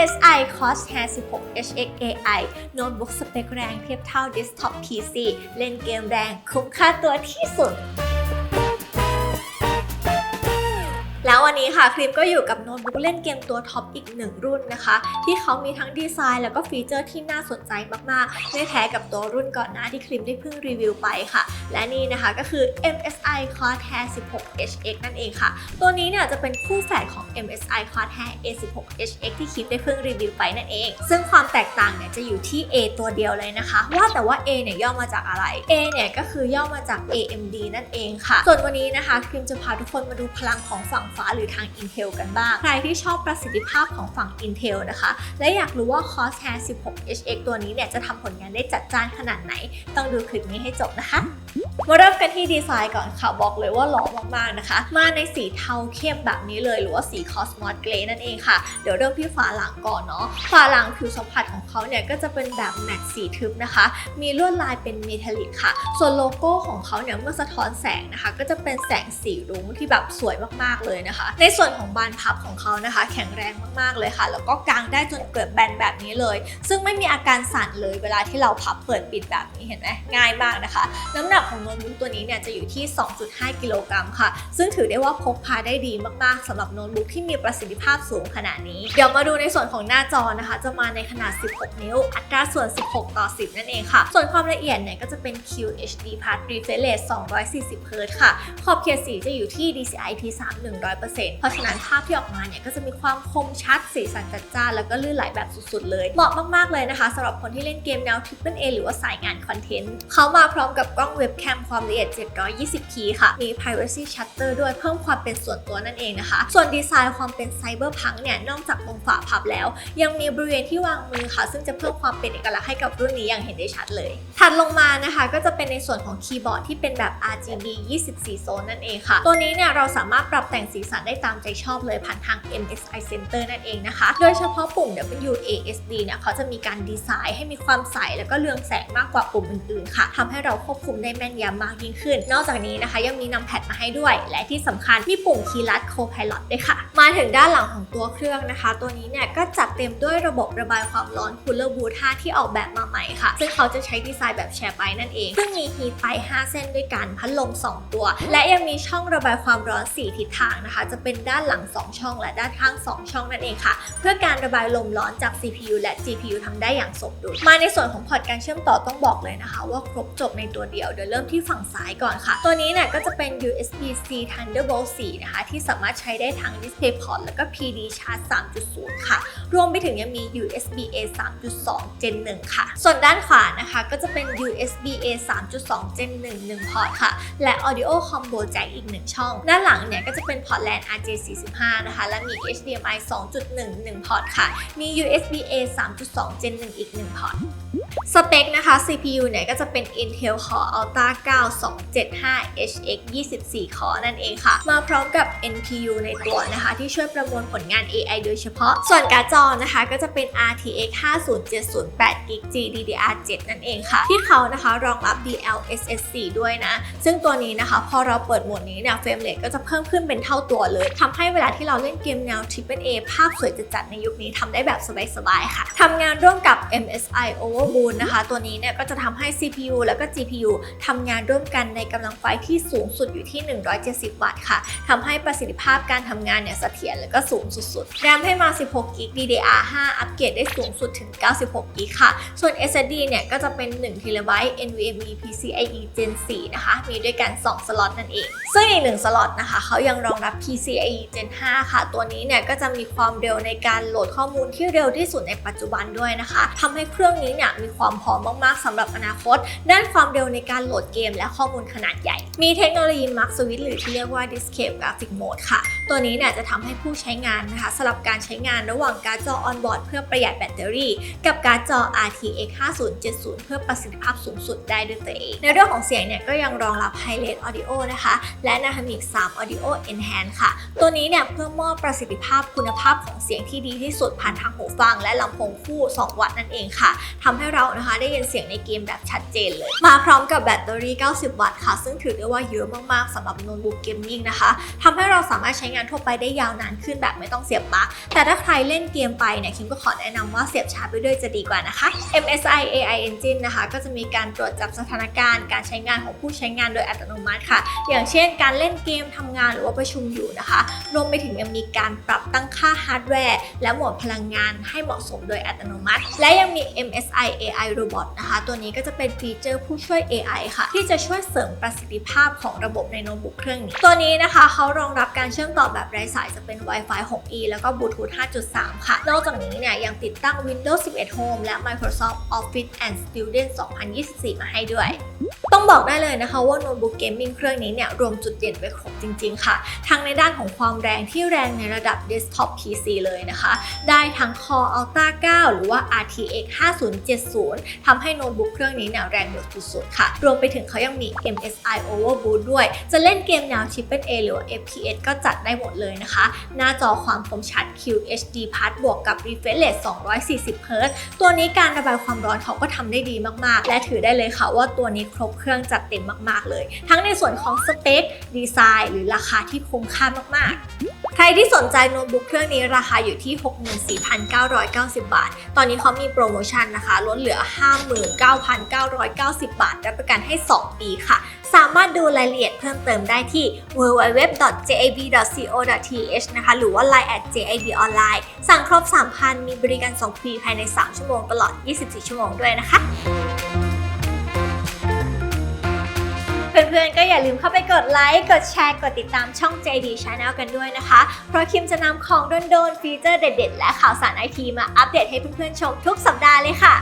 MSI Crosshair 16 HX AI โน้ตบุ๊กสเปคแรงเทียบเท่า Desktop PC เล่นเกมแรงคุ้มค่าตัวที่สุด แล้ววันนี้ค่ะคลิปก็อยู่กับโน้ตบุ๊กเล่นเกมตัวท็อปอีกหนึ่งรุ่นนะคะ ที่เขามีทั้งดีไซน์แล้วก็ฟีเจอร์ที่น่าสนใจมากๆ ไม่แพ้กับตัวรุ่นก่อนหน้าที่คลิปได้เพิ่งรีวิวไปค่ะ และนี่นะคะก็คือ MSI Corsair 16 HX นั่นเองค่ะ ตัวนี้เนี่ยจะเป็นคู่แฝดของ MSI Corsair A16 HX ที่คลิปได้เพิ่งรีวิวไปนั่นเอง ซึ่งความแตกต่างเนี่ยจะอยู่ที่ A ตัวเดียวเลยนะคะ ว่าแต่ว่า A เนี่ยย่อมาจากอะไร A เนี่ยก็คือย่อมาจาก AMD นั่นเองค่ะ ส่วนวันนี้นะคะคลิปจะพาทุกคนมาดูพลังของฝั่งฟ้าหรือทาง Intel กันบ้าง ใครที่ชอบประสิทธิภาพของฝั่ง Intel นะคะ และอยากรู้ว่า Corsair 16 HX ตัวนี้เนี่ยจะทำผลงานได้จัดจ้านขนาดไหน ต้องดูคลิปนี้ให้จบนะคะ มาเริ่มกันที่ดีไซน์ก่อนค่ะ บอกเลยว่าหล่อมากๆนะคะ มาในสีเทาเข้มแบบนี้เลย หรือว่าสีคอสมอสเกรย์นั่นเองค่ะ เดี๋ยวเริ่มที่ฝาหลังก่อนเนาะฝาหลังผิวสัมผัสของเขาเนี่ยก็จะเป็นแบบแมตต์สีทึบนะคะ มีลวดลายเป็นเมทัลลิกค่ะ ส่วนโลโก้ของเขาเนี่ยเมื่อสะท้อนแสงนะคะ ก็จะเป็นแสงสีรุ้งที่แบบสวยมากๆเลยนะคะ ในส่วนของบานพับของเขานะคะ แข็งแรงมากๆเลยค่ะ แล้วก็กางได้จนเกิดแบนแบบนี้เลย ซึ่งไม่มีอาการสั่นเลยเวลาที่เราพับเปิดปิดแบบนี้เห็นไหมง่ายมากนะคะ น้ำหนักของน้ตบุ๊กตัวนี้เนี่ยจะอยู่ที่ 2.5 กิโลกรัมค่ะ ซึ่งถือได้ว่าพกพาได้ดีมากๆสำหรับโน้ตบุ๊กที่มีประสิทธิภาพสูงขนาดนี้ เดี๋ยวมาดูในส่วนของหน้าจอนะคะ จะมาในขนาด 16 นิ้ว อัตราส่วน 16 ต่อ 10 นั่นเองค่ะ ส่วนความละเอียดเนี่ยก็จะเป็น QHD Part Refresh Rate 240 Hz ค่ะ ขอบเขตสีจะอยู่ที่ DCI P3 100%เพราะฉะนั้นภาพที่ออกมาเนี่ยก็จะมีความคมชัดสีสันจัดจ้านแล้วก็ลื่นไหลแบบสุดๆ เลย เหมาะมากๆเลยนะคะสำหรับคนที่เล่นเกมแนว Triple A หรือว่าสายงานคอนเทนต์เขามาพร้อมกับกล้องเว็บแคมความละเอียด 720p ค่ะ มี privacy shutter ด้วยเพิ่มความเป็นส่วนตัวนั่นเองนะคะ ส่วนดีไซน์ความเป็นไซเบอร์พังเนี่ย นอกจากตรงฝาพับแล้ว ยังมีบริเวณที่วางมือค่ะ ซึ่งจะเพิ่มความเป็นเอกลักษณ์ให้กับรุ่นนี้อย่างเห็นได้ชัดเลย ถัดลงมานะคะ ก็จะเป็นในส่วนของคีย์บอร์ดที่เป็นแบบ RGB 24 โซนนั่นเองค่ะ ตัวนี้เนี่ยเราสามารถปรับแต่งสีสันได้ตามใจชอบเลยผ่านทาง MSI Center นั่นเองนะคะโดยเฉพาะปุ่ม WASD เนี่ยเขาจะมีการดีไซน์ให้มีความใส แล้วก็เรืองแสงมากกว่าปุ่มอื่นๆ ค่ะทำให้เราควบคุมได้แม่นยำมากยิ่งขึ้น นอกจากนี้นะคะยังมีนำแพดมาให้ด้วย และที่สำคัญมีปุ่มคีย์ลัด Co-Pilot ด้วยค่ะ มาถึงด้านหลังของตัวเครื่องนะคะ ตัวนี้เนี่ยก็จัดเต็มด้วยระบบระบายความร้อน Cooler Boot 5ที่ออกแบบมาใหม่ค่ะ ซึ่งเขาจะใช้ดีไซน์แบบแชร์ไปนั่นเอง ซึ่งมีฮีทไป 5 เส้นด้วยกันพัดลม2 ตัว และยังมีช่องระบายความร้อน 4 ทิศทางนะคะ จะเป็นด้านหลัง 2 ช่อง และด้านข้าง 2 ช่องนั่นเองค่ะ เพื่อการระบายลมร้อนจาก CPU และ GPU ทำได้อย่างสมดุล มาในส่วนของพอร์ตการเชื่อมต่อต้องบอกเลยนะคะ ว่าครบจบในตัวเดียวเดี๋ยวเริ่มที่ฝั่งซ้ายก่อนค่ะ ตัวนี้เนี่ยก็จะเป็น USB-C Thunderbolt 4 นะคะ ที่สามารถใช้ได้ทั้ง DisplayPort แล้วก็ PD Charge 3.0 ค่ะ รวมไปถึงยังมี USB-A 3.2 Gen 1 ค่ะ ส่วนด้านขวานะคะก็จะเป็น USB-A 3.2 Gen 1 1 พอร์ตค่ะ และ Audio Combo Jack อีก 1 ช่อง ด้านหลังเนี่ยก็จะเป็นพอร์ต LAN RJ45 นะคะ และมี HDMI 2.1 1 พอร์ตค่ะ มี USB-A 3.2 Gen 1 อีก 1 พอร์ต สเปคนะคะ CPU เนี่ยก็จะเป็น Intel Core Ultra 9 275 HX 24 Core นั่นเองค่ะ มาพร้อมกับ NPU ในตัวนะคะ ที่ช่วยประมวลผลงาน AI โดยเฉพาะ ส่วนการ์ดจอนะคะก็จะเป็น RTX 50708 GB GDDR7 นั่นเองค่ะ ที่เขานะคะรองรับ DLSS 4ด้วยนะ ซึ่งตัวนี้นะคะ พอเราเปิดโหมดนี้เนี่ยเฟรมเรทก็จะเพิ่มขึ้นเป็นเท่าตัวเลยทำให้เวลาที่เราเล่นเกมแนว Triple A ภาพสวยจัดๆในยุคนี้ทำได้แบบสบายๆค่ะทำงานร่วมกับ MSI O Overboot นะคะ ตัวนี้เนี่ยก็จะทำให้ CPU แล้วก็ GPU ทำงานร่วมกันในกำลังไฟที่สูงสุดอยู่ที่ 170 วัตต์ค่ะทำให้ประสิทธิภาพการทำงานเนี่ยเสถียรแล้วก็สูงสุดๆ แรมให้มา 16กิก DDR5 อัปเกรดได้สูงสุดถึง 96กิกค่ะ ส่วน SSD เนี่ยก็จะเป็น1 t b NVMe PCIe Gen 4 นะคะ มีด้วยกัน 2 สล็อตนั่นเอง ซึ่งอีก 1 สล็อตนะคะเขายังรองรับ PCIe Gen 5 ค่ะ ตัวนี้เนี่ยก็จะมีความเร็วในการโหลดข้อมูลที่เร็วที่สุดในปัจจุบันด้วยนะคะทำให้เครื่องนี้เนี่ยมีความพร้อมมากๆสำหรับอนาคต ด้านความเร็วในการโหลดเกมและข้อมูลขนาดใหญ่ มีเทคโนโลยี Mark Switch หรือที่เรียกว่า Discrete Graphic Mode ค่ะ ตัวนี้เนี่ยจะทำให้ผู้ใช้งานนะคะสลับการใช้งานระหว่างการ์ดจอ on-board เพื่อประหยัดแบตเตอรี่ กับการ์ดจอ RTX 5070 เพื่อประสิทธิภาพสูงสุดได้ด้วยตัวเอง ในเรื่องของเสียงเนี่ยก็ยังรองรับ Hi-Res Audio นะคะ และ Dynamic 3 Audio Enhance ค่ะ ตัวนี้เนี่ยเพื่อมอบประสิทธิภาพคุณภาพของเสียงที่ดีที่สุดผ่านทางหูฟัง และลำโพงคู่ 2 วัตต์นั่นเองค่ะทำให้เรานะคะได้ยินเสียงในเกมแบบชัดเจนเลย มาพร้อมกับแบตเตอรี่ 90 วัตต์ค่ะ ซึ่งถือได้ว่าเยอะมากๆสำหรับโน้ตบุ๊กเกมมิ่งนะคะทำให้เราสามารถใช้งานทั่วไปได้ยาวนานขึ้นแบบไม่ต้องเสียบปลั๊กแต่ถ้าใครเล่นเกมไปเนี่ยคิมก็ขอแนะนำว่าเสียบชาร์จไปด้วยจะดีกว่านะคะ MSI AI Engine นะคะ ก็จะมีการตรวจจับสถานการณ์การใช้งานของผู้ใช้งานโดยอัตโนมัติค่ะ อย่างเช่น การเล่นเกมทำงานหรือว่าประชุมอยู่นะคะ รวมไปถึงยังมีการปรับตั้งค่าฮาร์ดแวร์และโหมดพลังงานให้เหมาะสมโดยอัตโนมัติ และยังมี MSI AI Robot นะคะ ตัวนี้ก็จะเป็นฟีเจอร์ผู้ช่วย AI ค่ะ ที่จะช่วยเสริมประสิทธิภาพของระบบในโน้ตบุ๊กเครื่องนี้ ตัวนี้นะคะเขารองรับการเชื่อมต่อแบบไร้สายจะเป็น Wi-Fi 6E แล้วก็ Bluetooth 5.3 ค่ะ นอกจากนี้เนี่ยยังติดตั้ง Windows 11 Home และ Microsoft Office and Student 2024 มาให้ด้วย ต้องบอกได้เลยนะคะว่าโน้ตบุ๊กเกมมิ่งเครื่องนี้เนี่ยรวมจุดเด่นไว้ครบจริงๆค่ะ ทั้งในด้านของความแรงที่แรงในระดับ Desktop PC เลยนะคะ ได้ทั้ง Core Ultra 9 หรือว่า RTX 5070ทำให้โน้ตบุ๊กเครื่องนี้เนี่ยแรงเดือดสุดๆค่ะ รวมไปถึงเขายังมี MSI Overboot ด้วย จะเล่นเกมแนว Triple A หรือว่า FPS ก็จัดได้หมดเลยนะคะ หน้าจอความคมชัด QHD Plus บวกกับ refresh rate 240 Hz ตัวนี้การระบายความร้อนเขาก็ทำได้ดีมากๆ และถือได้เลยค่ะว่าตัวนี้ครบเครื่องจัดเต็มมากๆเลย ทั้งในส่วนของสเปคดีไซน์หรือราคาที่คุ้มค่ามากๆ ใครที่สนใจโน้ตบุ๊กเครื่องนี้ราคาอยู่ที่ 64,990 บาท ตอนนี้เขามีโปรโมชั่นนะคะลดเหลือ 59,990 บาท รับประกันให้ 2 ปีค่ะ สามารถดูรายละเอียดเพิ่มเติมได้ที่ www.jab.co.th นะคะหรือว่า line at jab online สั่งครบ 3,000 มีบริการส่งฟรีภายใน 3 ชั่วโมงตลอด 24 ชั่วโมงด้วยนะคะ เพื่อนๆ ก็อย่าลืมเข้าไปกดไลค์ กดแชร์ กดติดตามช่อง JD Channel กันด้วยนะคะ เพราะคิมจะนำของโดนๆ ฟีเจอร์เด็ดๆ และข่าวสารไอทีมาอัปเดตให้เพื่อนๆ ชมทุกสัปดาห์เลยค่ะ